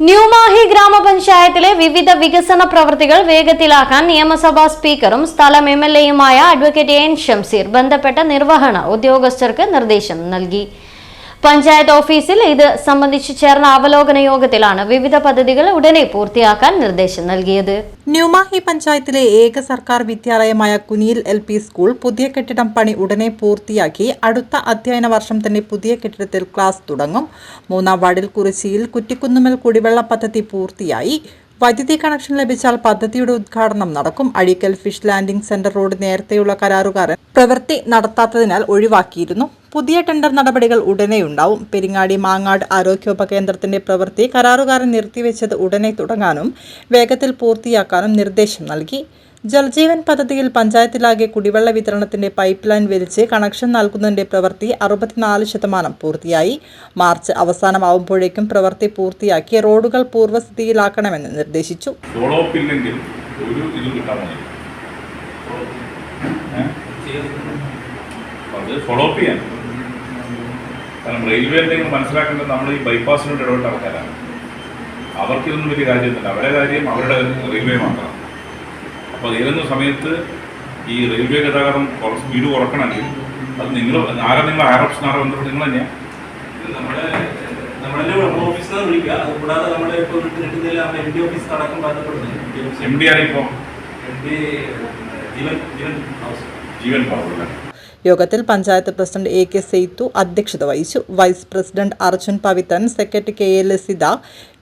ന്യൂമാഹി ഗ്രാമപഞ്ചായത്തിലെ വിവിധ വികസന പ്രവൃത്തികൾ വേഗത്തിലാക്കാൻ നിയമസഭാ സ്പീക്കറും സ്ഥലം എം എൽ എയുമായ അഡ്വക്കേറ്റ് എൻ ഷംസീർ ബന്ധപ്പെട്ട നിർവഹണ ഉദ്യോഗസ്ഥർക്ക് നിർദ്ദേശം നൽകി. പഞ്ചായത്ത് ഓഫീസിൽ ഇത് സംബന്ധിച്ച് ചേർന്ന അവലോകന യോഗത്തിലാണ് വിവിധ പദ്ധതികൾ ഉടനെ പൂർത്തിയാക്കാൻ നിർദ്ദേശം നൽകിയത്. ന്യൂമാഹി പഞ്ചായത്തിലെ ഏക സർക്കാർ വിദ്യാലയമായ കുനിയിൽ എൽ പി സ്കൂൾ പുതിയ കെട്ടിടം പണി ഉടനെ പൂർത്തിയാക്കി അടുത്ത അധ്യയന വർഷം തന്നെ പുതിയ കെട്ടിടത്തിൽ ക്ലാസ് തുടങ്ങും. മൂന്നാം വാർഡിൽ കുറിച്ചിയിൽ കുറ്റിക്കുന്നുമൽ കുടിവെള്ള പദ്ധതി പൂർത്തിയായി. വൈദ്യുതി കണക്ഷൻ ലഭിച്ചാൽ പദ്ധതിയുടെ ഉദ്ഘാടനം നടക്കും. Azhikkal fish landing centre road നേരത്തെയുള്ള കരാറുകാരൻ പ്രവൃത്തി നടത്താത്തതിനാൽ ഒഴിവാക്കിയിരുന്നു. പുതിയ ടെൻഡർ നടപടികൾ ഉടനെയുണ്ടാവും പെരിങ്ങാടി മാങ്ങാട് ആരോഗ്യോപ കേന്ദ്രത്തിന്റെ പ്രവൃത്തി കരാറുകാരൻ നിർത്തിവെച്ചത് ഉടനെ തുടങ്ങാനും വേഗത്തിൽ പൂർത്തിയാക്കാനും നിർദ്ദേശം നൽകി. ജൽജീവൻ പദ്ധതിയിൽ പഞ്ചായത്തിലാകെ കുടിവെള്ള വിതരണത്തിന്റെ പൈപ്പ് ലൈൻ വലിച്ച് കണക്ഷൻ നൽകുന്നതിന്റെ പ്രവൃത്തി അറുപത്തിനാല് ശതമാനം പൂർത്തിയായി. മാർച്ച് അവസാനമാവുമ്പോഴേക്കും പ്രവൃത്തി പൂർത്തിയാക്കി റോഡുകൾ പൂർവസ്ഥിതിയിലാക്കണമെന്ന് നിർദ്ദേശിച്ചു. ഒരു ഇതും കിട്ടാൻ മതി അത് ഫോളോ അപ്പ് ചെയ്യാൻ. കാരണം റെയിൽവേ എന്തെങ്കിലും മനസ്സിലാക്കേണ്ടത് നമ്മൾ ഈ ബൈപ്പാസിനോട് ഇടപെട്ട ആൾക്കാരാണ്. അവർക്കിതൊന്നും വലിയ കാര്യമൊന്നുമില്ല. അവരുടെ കാര്യം അവരുടെ റെയിൽവേ മാത്രമാണ് അപ്പോൾ ഏതെങ്കിലും സമയത്ത് ഈ റെയിൽവേ ഗതാഗതം കുറച്ച് സ്പീഡ് കുറക്കണമെങ്കിൽ അത് നിങ്ങൾ ആരാ നിങ്ങൾ ആരോ ഓപ്ഷൻ ആരോ ബന്ധപ്പെട്ട് നിങ്ങൾ തന്നെയാണ് നമ്മുടെ നമ്മളെ ഓഫീസിൽ നിന്ന് വിളിക്കുക. അത് കൂടാതെ നമ്മുടെ ഇപ്പോൾ കിട്ടുന്നില്ല നമ്മുടെ എം ഡി ഓഫീസ് അടക്കം ബന്ധപ്പെടുന്നത് എം ഡി ആണ് ഇപ്പോൾ? എം ഡി ജീവൻ ജീവൻ യോഗത്തിൽ panchayat president A K Saithu അധ്യക്ഷത വഹിച്ചു. Vice president Arjun Pavithran secretary K L Lasitha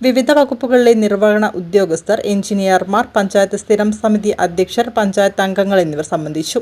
വിവിധ വകുപ്പുകളിലെ നിർവഹണ ഉദ്യോഗസ്ഥർ എഞ്ചിനീയർമാർ പഞ്ചായത്ത് സ്ഥിരം സമിതി അധ്യക്ഷർ പഞ്ചായത്ത് അംഗങ്ങൾ എന്നിവർ സംബന്ധിച്ചു.